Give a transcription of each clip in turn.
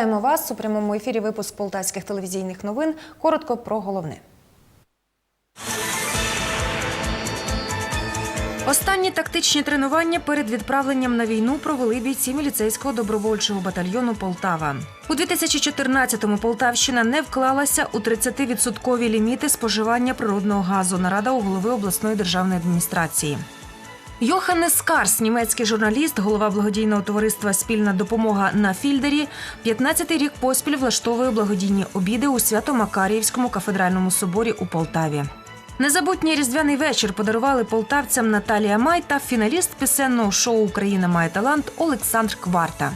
Вітаємо вас у прямому ефірі. Випуск полтавських телевізійних новин. Коротко про головне. Останні тактичні тренування перед відправленням на війну провели бійці міліцейського добровольчого батальйону Полтава. У 2014-му Полтавщина не вклалася у 30-відсоткові ліміти споживання природного газу. Нарада у голови обласної державної адміністрації. Йоханнес Скарс, німецький журналіст, голова благодійного товариства Спільна допомога на Фільдері, 15-й рік поспіль влаштовує благодійні обіди у Свято-Макаріївському кафедральному соборі у Полтаві. Незабутній різдвяний вечір подарували полтавцям Наталія Май та фіналіст пісенного шоу Україна має талант Олександр Кварта.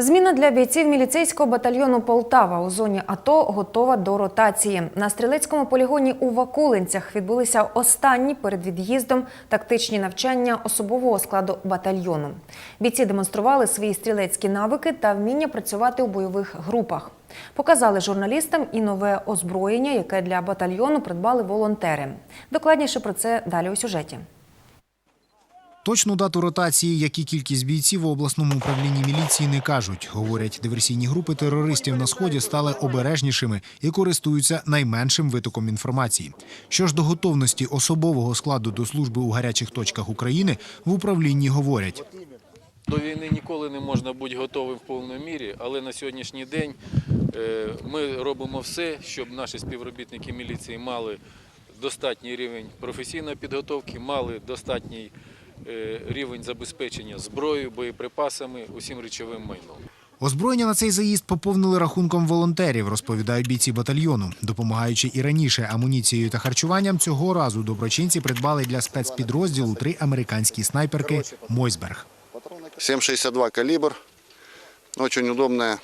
Зміна для бійців міліцейського батальйону Полтава у зоні АТО готова до ротації. На стрілецькому полігоні у Вакулинцях відбулися останні перед від'їздом тактичні навчання особового складу батальйону. Бійці демонстрували свої стрілецькі навики та вміння працювати у бойових групах. Показали журналістам і нове озброєння, яке для батальйону придбали волонтери. Докладніше про це далі у сюжеті. Точну дату ротації, як і кількість бійців у обласному управлінні міліції не кажуть. Говорять, диверсійні групи терористів на сході стали обережнішими і користуються найменшим витоком інформації. Що ж до готовності особового складу до служби у гарячих точках України в управлінні говорять. До війни ніколи не можна бути готовим в повній мірі, але на сьогоднішній день е, ми робимо все, щоб наші співробітники міліції мали достатній рівень професійної підготовки, мали достатній рівень забезпечення зброєю, боєприпасами, усім речовим майном. Озброєння на цей заїзд поповнили рахунком волонтерів, розповідають бійці батальйону. Допомагаючи і раніше амуніцією та харчуванням, цього разу доброчинці придбали для спецпідрозділу три американські снайперки Мойсберг. 7,62 калибр. Очень удобная.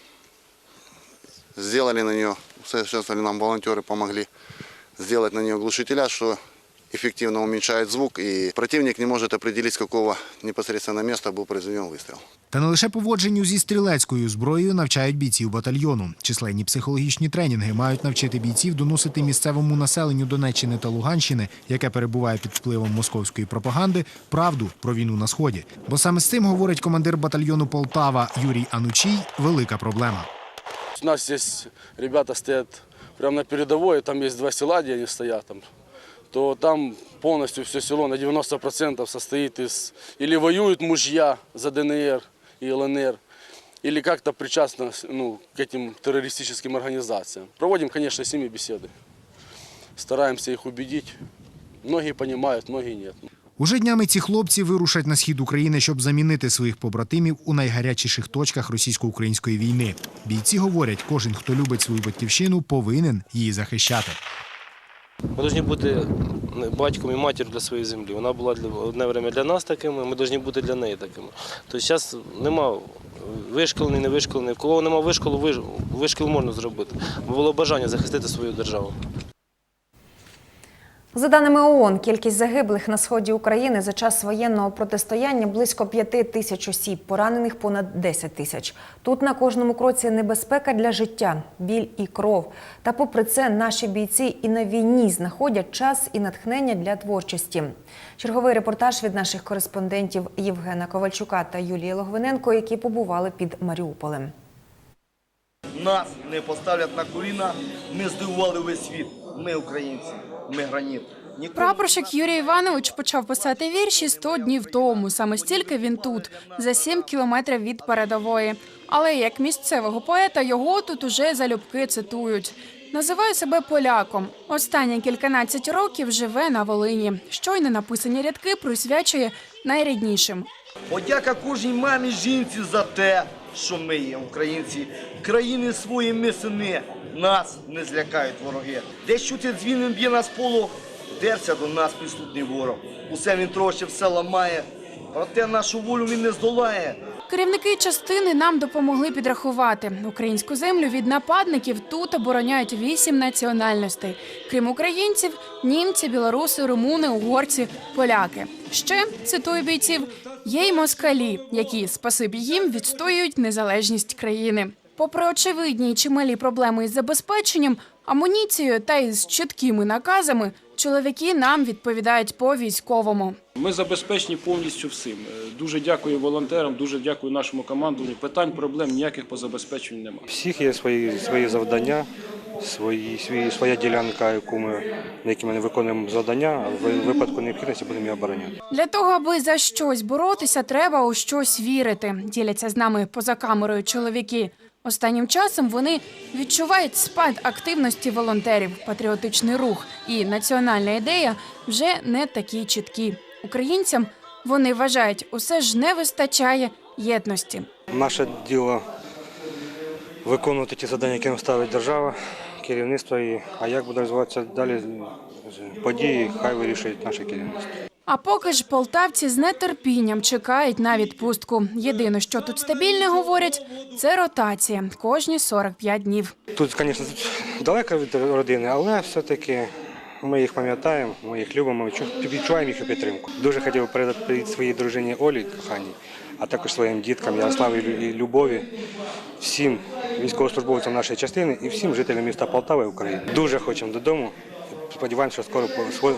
Сделали на нее, совершенствовали нам волонтеры, помогли сделать на нее глушителя, что эффективно уменьшает звук, и противник не может определить, с какого непосредственно места был произведен выстрел. Та не лише поводженню зі стрілецькою зброєю навчають бійців батальйону. Численні психологічні тренінги мають навчити бійців доносити місцевому населенню Донеччини та Луганщини, яке перебуває під впливом московської пропаганди, правду про війну на сході. Бо саме з цим говорить командир батальйону Полтава Юрій Анучій. Велика проблема. У нас здесь ребята стоят прямо на передовой, там есть два села, где они стоят, там, то там полностью все село на 90% состоит из... Или воюют мужья за ДНР и ЛНР, или как-то причастны ну, к этим террористическим организациям. Проводим, конечно, с ними беседы. Стараемся их убедить. Многие понимают, многие нет. Уже днями ці хлопці вирушать на схід України, щоб замінити своїх побратимів у найгарячіших точках російсько-української війни. Бійці говорять, кожен, хто любить свою батьківщину, повинен її захищати. Ми повинні бути батьком і матір'ю для своєї землі. Вона була для одне время для нас такими, ми повинні бути для неї такими. Тобто зараз нема вишколений, не вишколений. В кого нема вишколу, вишкіл можна зробити. Бо було бажання захистити свою державу. За даними ООН, кількість загиблих на сході України за час воєнного протистояння близько 5 тисяч осіб, поранених понад 10 тисяч. Тут на кожному кроці небезпека для життя, біль і кров. Та попри це наші бійці і на війні знаходять час і натхнення для творчості. Черговий репортаж від наших кореспондентів Євгена Ковальчука та Юлії Логвиненко, які побували під Маріуполем. Нас не поставлять на коліна. Ми здивували весь світ. Ми українці, ми граніт. Ніколи Прапорщик Юрій Іванович почав писати вірші 100 днів тому. Саме стільки він тут, за 7 кілометрів від передової. Але як місцевого поета його тут уже залюбки цитують. Називає себе поляком. Останні кільканадцять років живе на Волині. Щойно написані рядки присвячує найріднішим. Подяка кожній мамі жінці за те, що ми є українці. Країни свої ми сини. Нас не злякають вороги. Де чути дзвінин б'є нас поло, дерся до нас підступний ворог. Усе він трощив, все ламає. Проте нашу волю він не здолає. Керівники частини нам допомогли підрахувати. Українську землю від нападників тут обороняють вісім національностей. Крім українців, німці, білоруси, румуни, угорці, поляки. Ще цитую бійців: є й москалі, які спасибі їм відстоюють незалежність країни. Попри очевидні й чималі проблеми із забезпеченням, амуніцією та із чіткими наказами, чоловіки нам відповідають по військовому. Ми забезпечені повністю всім. Е, Дуже дякую волонтерам, дуже дякую нашому командуванню. Питань, проблем ніяких по забезпеченню немає. Всіх є свої, свої завдання, свої, свої, своя ділянка, яку ми, на якій ми не виконуємо завдання, а в випадку необхідності будемо її обороняти. Для того, аби за щось боротися, треба у щось вірити. Діляться з нами поза камерою чоловіки. Останнім часом вони відчувають спад активності волонтерів, патріотичний рух і національна ідея вже не такі чіткі. Українцям вони вважають, усе ж не вистачає єдності. Наше діло виконувати ті завдання, які нам ставить держава, керівництво, і, а як буде розвиватися далі події, хай вирішують наше керівництво. А поки ж полтавці з нетерпінням чекають на відпустку. Єдине, що тут стабільне говорять, це ротація кожні 45 днів. Тут, звісно, далеко від родини, але все-таки ми їх пам'ятаємо, ми їх любимо, відчу- відчуваємо їхню підтримку. Дуже хотів передати своїй дружині Олі коханій, а також своїм діткам Ярославі і Любові, всім військовослужбовцям нашої частини і всім жителям міста Полтави України. Дуже хочемо додому. Сподіваємося, що скоро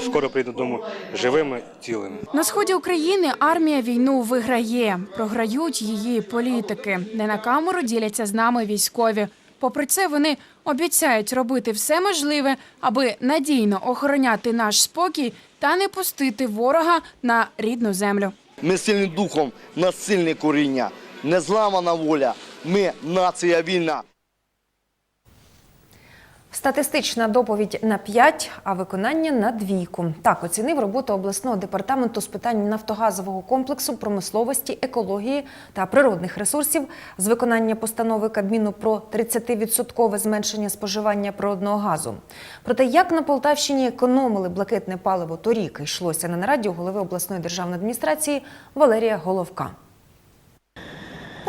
скоро- прийду додому живими, цілими. На сході України армія війну виграє, програють її політики. Не на камеру діляться з нами військові. Попри це, вони обіцяють робити все можливе, аби надійно охороняти наш спокій та не пустити ворога на рідну землю. Ми сильним духом, нас сильне коріння, незламана воля. Ми нація вільна. Статистична доповідь на 5, а виконання на двійку. Так оцінив роботу обласного департаменту з питань нафтогазового комплексу, промисловості, екології та природних ресурсів з виконання постанови Кабміну про 30% зменшення споживання природного газу. Про те, як на Полтавщині економили блакитне паливо торік, йшлося на нараді голови обласної державної адміністрації Валерія Головка.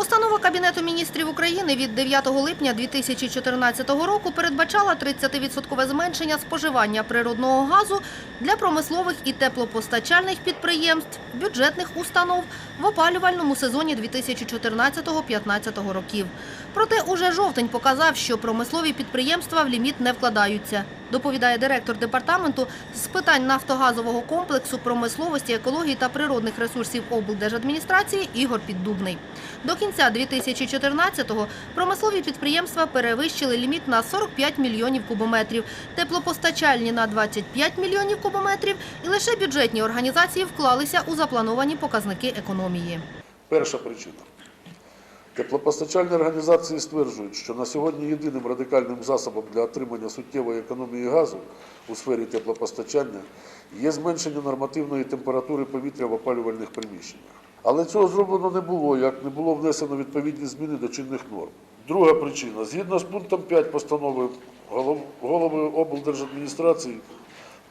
Постанова Кабінету міністрів України від 9 липня 2014 року передбачала 30% зменшення споживання природного газу для промислових і теплопостачальних підприємств, бюджетних установ в опалювальному сезоні 2014-2015 років. Проте уже жовтень показав, що промислові підприємства в ліміт не вкладаються. Доповідає директор департаменту з питань нафтогазового комплексу, промисловості, екології та природних ресурсів облдержадміністрації Ігор Піддубний. До кінця 2014-го промислові підприємства перевищили ліміт на 45 мільйонів кубометрів, теплопостачальні на 25 мільйонів кубометрів і лише бюджетні організації вклалися у заплановані показники економії. Перша причина. Теплопостачальні організації стверджують, що на сьогодні єдиним радикальним засобом для отримання суттєвої економії газу у сфері теплопостачання є зменшення нормативної температури повітря в опалювальних приміщеннях. Але цього зроблено не було, як не було внесено відповідні зміни до чинних норм. Друга причина. Згідно з пунктом 5 постанови голов- голови облдержадміністрації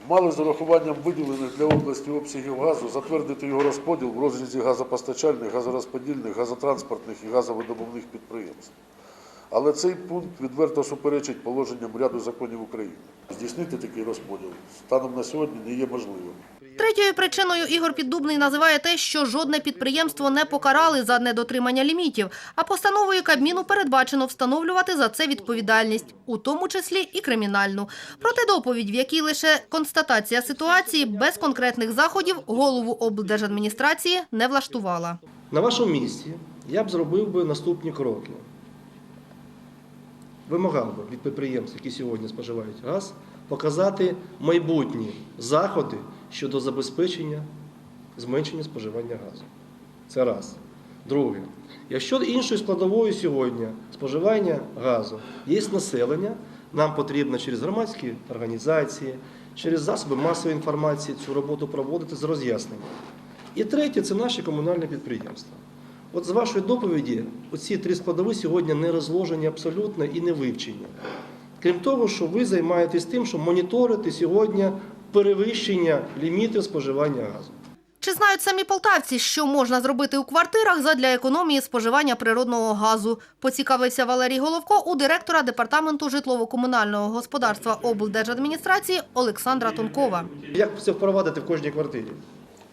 мали з урахуванням виділених для області обсягів газу затвердити його розподіл в розрізі газопостачальних, газорозподільних, газотранспортних і газовидобувних підприємств. Але цей пункт відверто суперечить положенням ряду законів України. Здійснити такий розподіл станом на сьогодні не є можливим. Третьою причиною Ігор Піддубний називає те, що жодне підприємство не покарали за недотримання лімітів, а постановою Кабміну передбачено встановлювати за це відповідальність, у тому числі і кримінальну. Проте доповідь, в якій лише констатація ситуації без конкретних заходів голову облдержадміністрації не влаштувала. На вашому місці я б зробив би наступні кроки. Вимагав би від підприємств, які сьогодні споживають газ, показати майбутні заходи щодо забезпечення зменшення споживання газу. Це раз. Друге, якщо іншою складовою сьогодні споживання газу є населення, нам потрібно через громадські організації, через засоби масової інформації цю роботу проводити з роз'ясненням. І третє це наші комунальні підприємства. От з вашої доповіді оці три складові сьогодні не розложені абсолютно і не вивчені. Крім того, що ви займаєтесь тим, що моніторите сьогодні перевищення лімітів споживання газу. Чи знають самі полтавці, що можна зробити у квартирах задля економії споживання природного газу? Поцікавився Валерій Головко у директора департаменту житлово-комунального господарства облдержадміністрації Олександра Тонкова. Як це впровадити в кожній квартирі?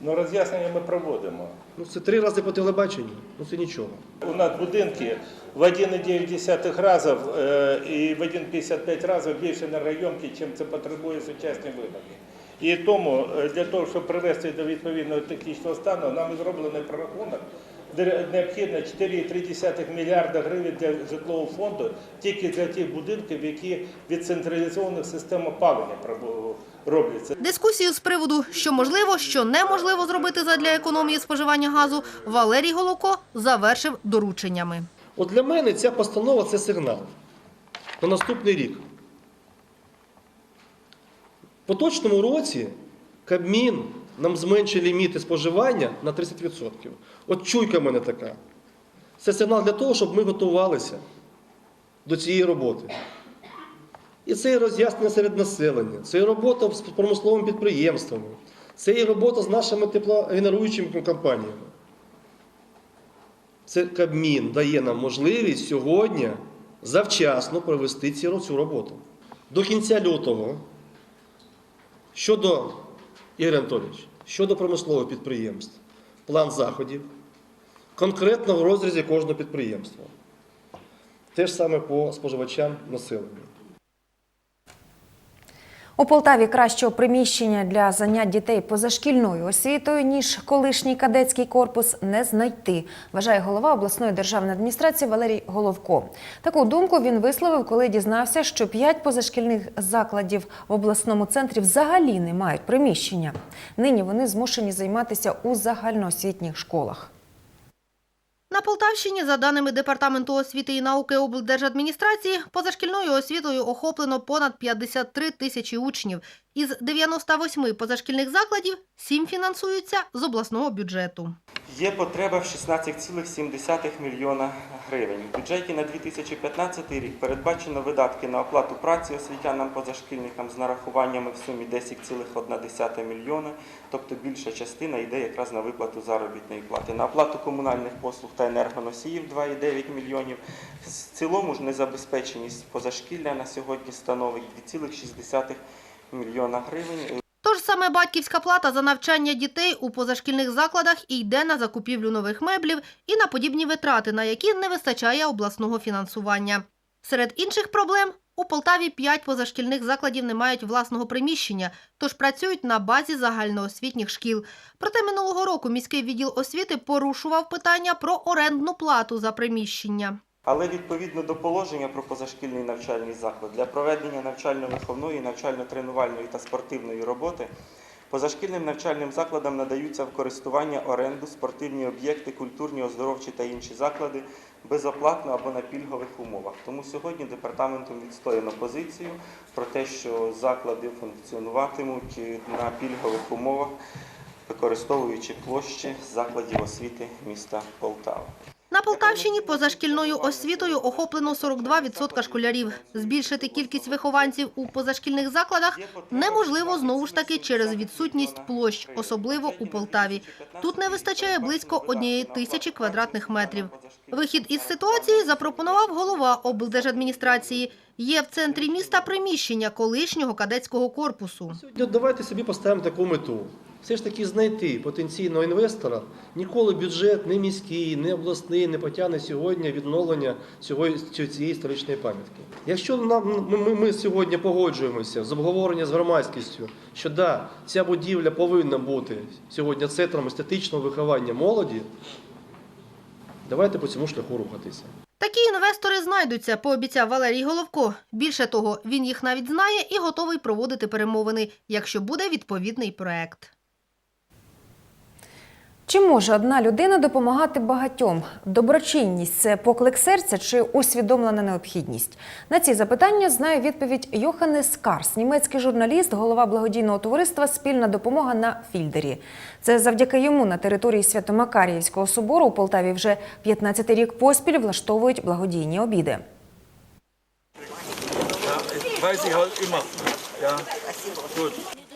Ну, роз'яснення ми проводимо. Ну це три рази по телебаченню, ну це нічого. У нас будинки в 1,9 разів е, і в 1,55 разів більше енергоємкі, чим це потребує сучасні вимоги. І тому е, для того, щоб привести до відповідного технічного стану, нам зроблений прорахунок, де необхідно 4,3 мільярда гривень для житлового фонду тільки для тих будинків, які від централізованих систем опалення робляться. Дискусію з приводу, що можливо, що неможливо зробити задля економії споживання газу, Валерій Голоко завершив дорученнями. От для мене ця постанова це сигнал на наступний рік. В поточному році Кабмін нам зменшив ліміти споживання на 30%. От чуйка в мене така. Це сигнал для того, щоб ми готувалися до цієї роботи. І це і роз'яснення серед населення, це і робота з промисловими підприємствами, це і робота з нашими теплогенеруючими компаніями. Це Кабмін дає нам можливість сьогодні завчасно провести цю роботу. До кінця лютого щодо Ігор Анатолійович, щодо промислових підприємств, план заходів, конкретно в розрізі кожного підприємства. Те ж саме по споживачам населення. У Полтаві кращого приміщення для занять дітей позашкільною освітою, ніж колишній кадетський корпус, не знайти, вважає голова обласної державної адміністрації Валерій Головко. Таку думку він висловив, коли дізнався, що п'ять позашкільних закладів в обласному центрі взагалі не мають приміщення. Нині вони змушені займатися у загальноосвітніх школах. На Полтавщині, за даними Департаменту освіти і науки облдержадміністрації, позашкільною освітою охоплено понад 53 тисячі учнів. Із 98 позашкільних закладів 7 фінансуються з обласного бюджету. Є потреба в 16,7 мільйона гривень. В бюджеті на 2015 рік передбачено видатки на оплату праці освітянам позашкільникам з нарахуваннями в сумі 10,1 мільйона, тобто більша частина йде якраз на виплату заробітної плати. На оплату комунальних послуг та енергоносіїв 2,9 мільйонів. В цілому ж незабезпеченість позашкілля на сьогодні становить 2,6 мільйона гривень. Тож саме батьківська плата за навчання дітей у позашкільних закладах і йде на закупівлю нових меблів і на подібні витрати, на які не вистачає обласного фінансування. Серед інших проблем у Полтаві п'ять позашкільних закладів не мають власного приміщення, тож працюють на базі загальноосвітніх шкіл. Проте минулого року міський відділ освіти порушував питання про орендну плату за приміщення. Але відповідно до положення про позашкільний навчальний заклад для проведення навчально-виховної, навчально-тренувальної та спортивної роботи позашкільним навчальним закладам надаються в користування оренду спортивні об'єкти, культурні, оздоровчі та інші заклади безоплатно або на пільгових умовах. Тому сьогодні департаментом відстояно позицію про те, що заклади функціонуватимуть на пільгових умовах, використовуючи площі закладів освіти міста Полтава. На Полтавщині позашкільною освітою охоплено 42% школярів. Збільшити кількість вихованців у позашкільних закладах неможливо знову ж таки через відсутність площ, особливо у Полтаві. Тут не вистачає близько однієї тисячі квадратних метрів. Вихід із ситуації запропонував голова облдержадміністрації. Є в центрі міста приміщення колишнього кадетського корпусу. Давайте собі поставимо таку мету. Все ж таки знайти потенційного інвестора. Ніколи бюджет не міський, не обласний не потягне сьогодні відновлення цього, цієї історичної пам'ятки. Якщо нам, ми, ми, сьогодні погоджуємося з обговорення з громадськістю, що да, ця будівля повинна бути сьогодні центром естетичного виховання молоді, давайте по цьому шляху рухатися. Такі інвестори знайдуться, пообіцяв Валерій Головко. Більше того, він їх навіть знає і готовий проводити перемовини, якщо буде відповідний проект. Чи може одна людина допомагати багатьом? Доброчинність це поклик серця чи усвідомлена необхідність? На ці запитання знає відповідь Йоханнес Карс, німецький журналіст, голова благодійного товариства Спільна допомога на Фільдері. Це завдяки йому на території Свято-Макаріївського собору у Полтаві вже 15 рік поспіль влаштовують благодійні обіди.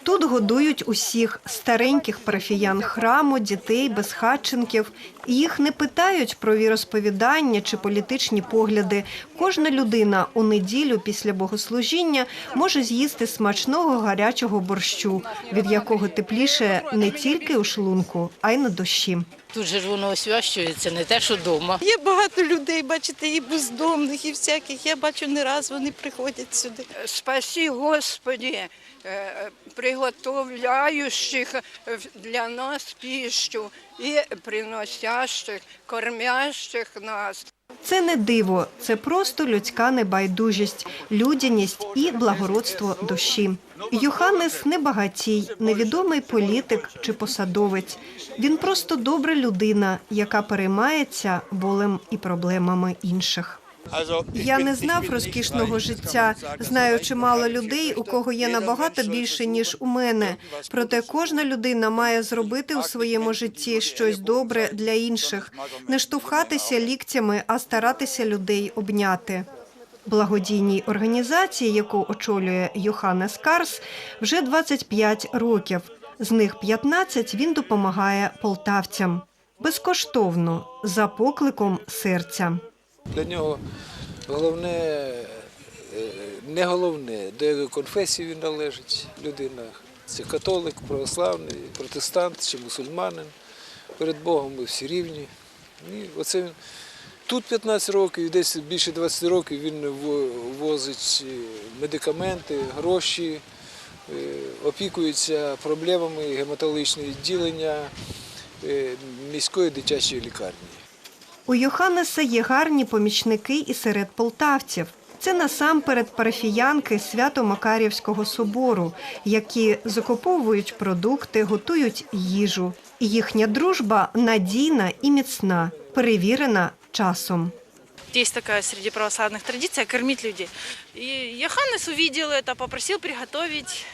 Тут годують усіх стареньких парафіян храму, дітей, безхатченків. Їх не питають про віросповідання чи політичні погляди. Кожна людина у неділю після богослужіння може з'їсти смачного гарячого борщу, від якого тепліше не тільки у шлунку, а й на душі. Тут же ж воно освящується, не те, що вдома. Є багато людей, бачите, і бездомних, і всяких. Я бачу, не раз вони приходять сюди. Спаси, Господи, е, приготовляющих для нас пищу і приносящих, кормящих нас. Це не диво, це просто людська небайдужість, людяність і благородство душі. Йоханнес не багатій, невідомий політик чи посадовець. Він просто добра людина, яка переймається болем і проблемами інших. Я не знав розкішного життя. Знаю чимало людей, у кого є набагато більше ніж у мене. Проте кожна людина має зробити у своєму житті щось добре для інших, не штовхатися ліктями, а старатися людей обняти. Благодійній організації, яку очолює Йоханнес Карс, вже 25 років. З них 15 він допомагає полтавцям безкоштовно за покликом серця. Для нього головне, е, не головне, до якої конфесії він належить людина. Це католик, православний, протестант чи мусульманин. Перед Богом ми всі рівні. І оце тут 15 років, і десь більше 20 років він возить е, медикаменти, гроші, е, опікується проблемами гематологічного відділення е, міської дитячої лікарні. У Йоханнеса є гарні помічники і серед полтавців. Це насамперед парафіянки Свято-Макарівського собору, які закуповують продукти, готують їжу. Їхня дружба надійна і міцна, перевірена часом. Есть такая среди православных традиция кормить людей. И Йоханнес увидел это, попросил приготовить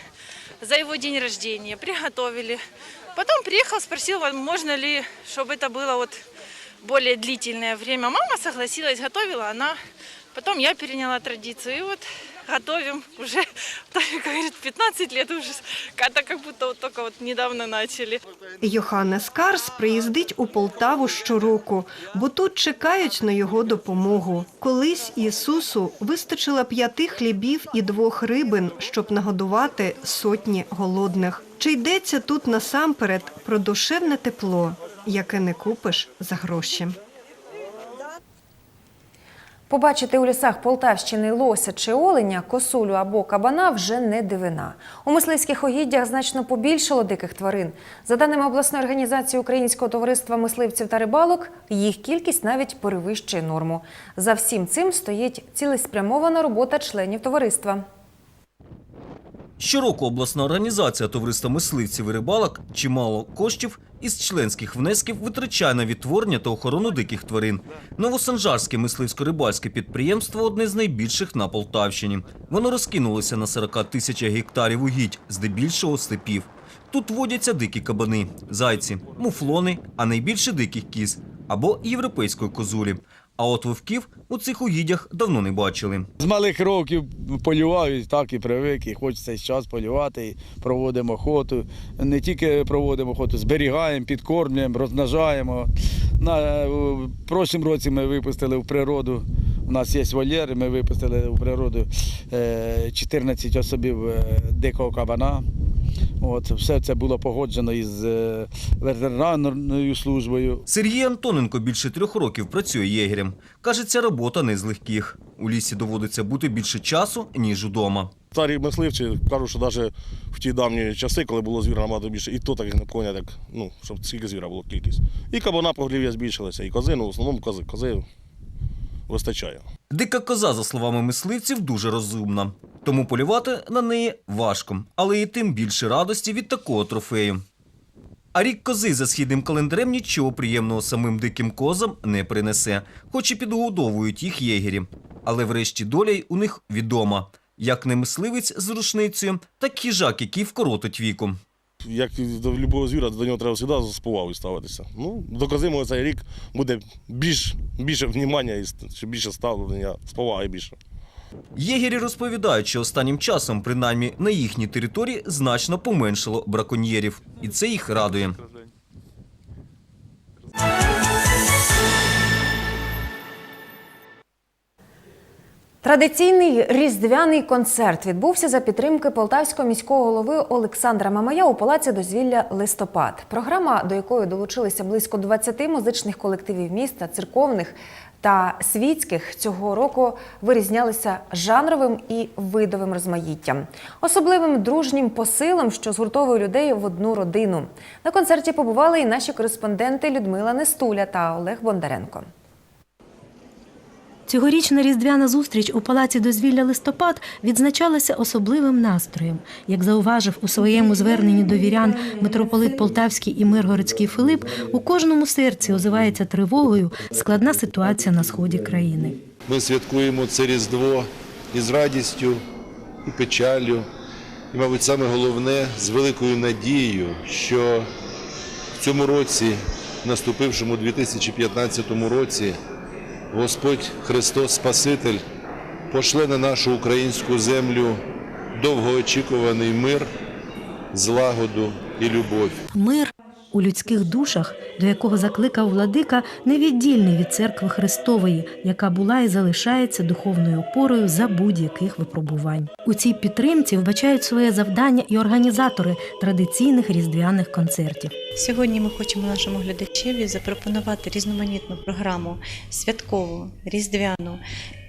за его день рождения. Приготовили. Потом приехал, спросил, можно ли, чтобы это было вот более длительное время. Мама согласилась, готовила она. Потом я переняла традицию. И вот готовим уже, как говорит, 15 лет уже. Это как будто вот только вот недавно начали. Йоханнес Карс приїздить у Полтаву щороку, бо тут чекають на його допомогу. Колись Ісусу вистачило п'яти хлібів і двох рибин, щоб нагодувати сотні голодних. Чи йдеться тут насамперед про душевне тепло, яке не купиш за гроші? Побачити у лісах Полтавщини лося чи оленя, косулю або кабана вже не дивина. У мисливських угіддях значно побільшало диких тварин. За даними обласної організації Українського товариства мисливців та рибалок, їх кількість навіть перевищує норму. За всім цим стоїть цілеспрямована робота членів товариства. Щороку обласна організація товариства мисливців і рибалок чимало коштів із членських внесків витрачає на відтворення та охорону диких тварин. Новосанжарське мисливсько-рибальське підприємство одне з найбільших на Полтавщині. Воно розкинулося на 40 тисячах гектарів угідь, здебільшого степів. Тут водяться дикі кабани, зайці, муфлони, а найбільше диких кіз або європейської козулі. А от вовків у цих угіддях давно не бачили. З малих років полюваю, так і привик, і хочеться час полювати, і проводимо охоту. Не тільки проводимо охоту, зберігаємо, підкормлюємо, розмножаємо. На в прошлому році ми випустили в природу. У нас є вольєри, ми випустили в природу е, 14 особів е, дикого кабана. От, все це було погоджено із е, ветеринарною службою. Сергій Антоненко більше трьох років працює єгерем. Каже, ця робота не з легких. У лісі доводиться бути більше часу, ніж удома. Старі мисливці кажуть, що навіть в ті давні часи, коли було звіра набагато більше, і то так не коня, так, ну, щоб скільки звіра було кількість. І кабана поголів'я збільшилася, і кози, ну в основному кози, кози вистачає. Дика коза, за словами мисливців, дуже розумна. Тому полювати на неї важко, але і тим більше радості від такого трофею. А рік кози за східним календарем нічого приємного самим диким козам не принесе, хоч і підгодовують їх єгері. Але врешті доля й у них відома. Як не мисливець з рушницею, так хижак, який вкоротить віком. Як до будь-якого звіра, до нього треба завжди з повагою ставитися. Ну, доказимо, цей рік буде більш, більше внімання і більше ставлення з поваги більше. Єгері розповідають, що останнім часом, принаймні на їхній території, значно поменшало браконьєрів. І це їх радує. Традиційний різдвяний концерт відбувся за підтримки полтавського міського голови Олександра Мамая у палаці дозвілля Листопад. Програма, до якої долучилися близько 20 музичних колективів міста, церковних та світських, цього року вирізнялися жанровим і видовим розмаїттям, особливим дружнім посилом, що згуртовує людей в одну родину. На концерті побували і наші кореспонденти Людмила Нестуля та Олег Бондаренко. Цьогорічна різдвяна зустріч у палаці дозвілля листопад відзначалася особливим настроєм. Як зауважив у своєму зверненні до вірян митрополит Полтавський і Миргородський Филип, у кожному серці озивається тривогою складна ситуація на сході країни. Ми святкуємо це Різдво із радістю, і печаллю, і, мабуть, саме головне з великою надією, що в цьому році, наступившому 2015 році, Господь Христос Спаситель пошле на нашу українську землю довгоочікуваний мир, злагоду і любов. Мир у людських душах, до якого закликав владика, невіддільний від церкви Христової, яка була і залишається духовною опорою за будь-яких випробувань. У цій підтримці вбачають своє завдання і організатори традиційних різдвяних концертів. Сьогодні ми хочемо нашому глядачеві запропонувати різноманітну програму святкову, різдвяну,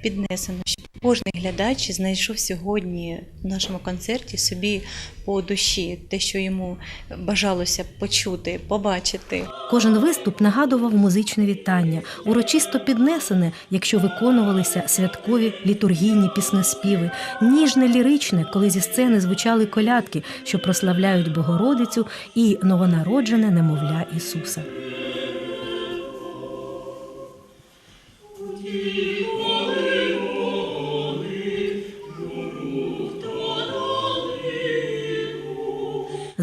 піднесену, кожен глядач знайшов сьогодні в нашому концерті собі по душі те, що йому бажалося почути, побачити. Кожен виступ нагадував музичне вітання, урочисто піднесене, якщо виконувалися святкові літургійні піснеспіви, ніжне ліричне, коли зі сцени звучали колядки, що прославляють Богородицю і новонароджене немовля Ісуса.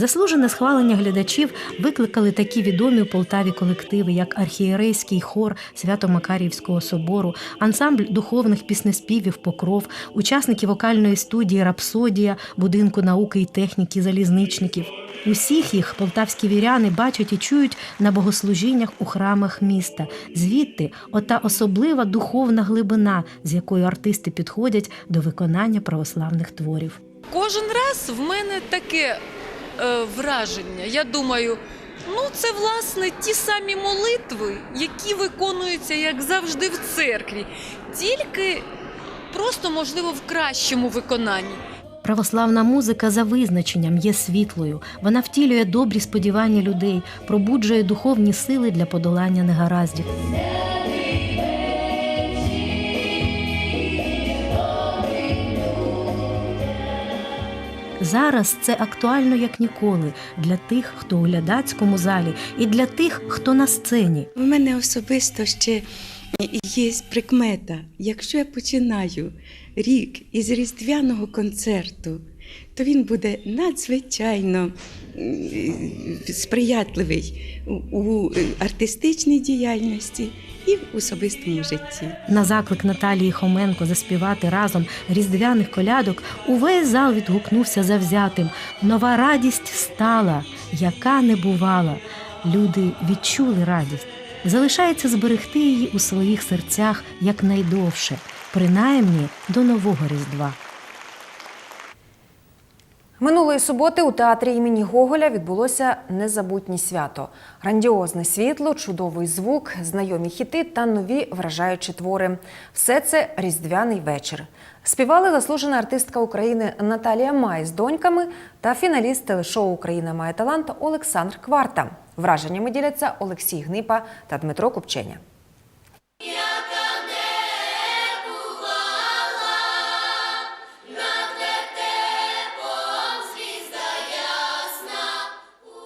Заслужене схвалення глядачів викликали такі відомі у Полтаві колективи, як архієрейський хор Свято-Макарівського собору, ансамбль духовних піснеспівів Покров, учасники вокальної студії Рапсодія, будинку науки і техніки залізничників. Усіх їх полтавські віряни бачать і чують на богослужіннях у храмах міста. Звідти ота особлива духовна глибина, з якою артисти підходять до виконання православних творів. Кожен раз в мене таке е, враження. Я думаю, ну це власне ті самі молитви, які виконуються, як завжди, в церкві, тільки просто можливо в кращому виконанні. Православна музика за визначенням є світлою. Вона втілює добрі сподівання людей, пробуджує духовні сили для подолання негараздів. Зараз це актуально як ніколи для тих, хто у глядацькому залі, і для тих, хто на сцені. У мене особисто ще є прикмета. Якщо я починаю рік із різдвяного концерту, то він буде надзвичайно сприятливий у- у артистичній діяльності і в особистому житті. На заклик Наталії Хоменко заспівати разом різдвяних колядок увесь зал відгукнувся завзятим. Нова радість стала, яка не бувала. Люди відчули радість. Залишається зберегти її у своїх серцях якнайдовше, принаймні до нового Різдва. Минулої суботи у театрі імені Гоголя відбулося незабутнє свято. Грандіозне світло, чудовий звук, знайомі хіти та нові вражаючі твори. Все це різдвяний вечір. Співали заслужена артистка України Наталія Май з доньками та фіналіст телешоу Україна має талант Олександр Кварта. Враженнями діляться Олексій Гнипа та Дмитро Купченя.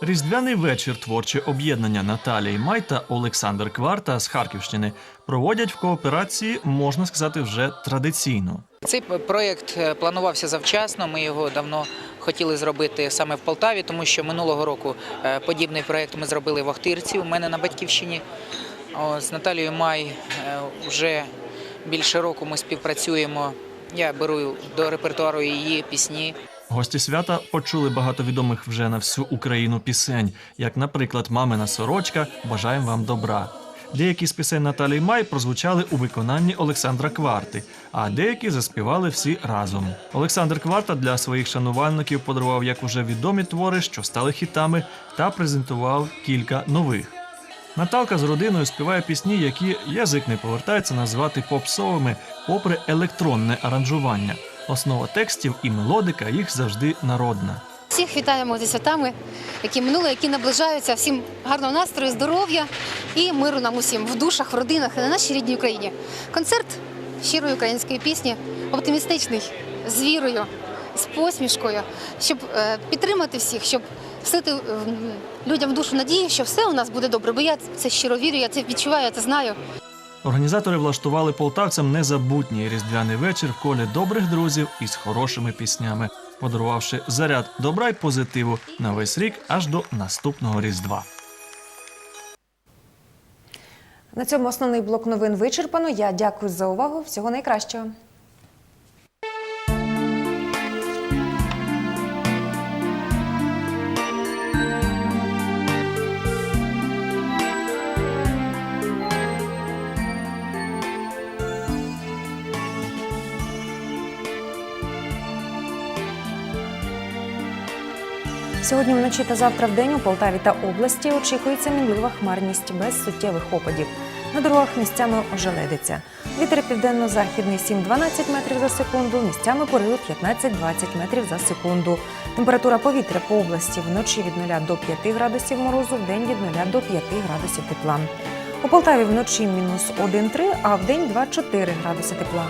Різдвяний вечір творче об'єднання Наталії Май та Олександр Кварта з Харківщини проводять в кооперації, можна сказати, вже традиційно. Цей проєкт е, планувався завчасно. Ми його давно хотіли зробити саме в Полтаві, тому що минулого року е, подібний проєкт ми зробили в Охтирці. У мене на батьківщині з Наталією Май е, вже більше року ми співпрацюємо. Я беру до репертуару її пісні. Гості свята почули багато відомих вже на всю Україну пісень, як, наприклад, Мамина сорочка Бажаємо вам добра. Деякі з пісень Наталії Май прозвучали у виконанні Олександра Кварти, а деякі заспівали всі разом. Олександр Кварта для своїх шанувальників подарував як уже відомі твори, що стали хітами, та презентував кілька нових. Наталка з родиною співає пісні, які язик не повертається назвати попсовими, попри електронне аранжування. Основа текстів і мелодика їх завжди народна. Всіх вітаємо зі святами, які минули, які наближаються. Всім гарного настрою, здоров'я і миру нам усім в душах, в родинах і на нашій рідній Україні. Концерт щирої української пісні, оптимістичний, з вірою, з посмішкою, щоб е, підтримати всіх, щоб всити е, людям в душу надії, що все у нас буде добре. Бо я це щиро вірю, я це відчуваю, я це знаю. Організатори влаштували полтавцям незабутній різдвяний вечір в колі добрих друзів із хорошими піснями, подарувавши заряд добра й позитиву на весь рік аж до наступного різдва. На цьому основний блок новин вичерпано. Я дякую за увагу. Всього найкращого. Сьогодні вночі та завтра в день у Полтаві та області очікується мінлива хмарність без суттєвих опадів. На дорогах місцями ожеледиться. Вітер південно-західний 7-12 метрів за секунду, місцями пориви 15-20 метрів за секунду. Температура повітря по області вночі від 0 до 5 градусів морозу, в день від 0 до 5 градусів тепла. У Полтаві вночі мінус 1-3, а в день 2-4 градуси тепла.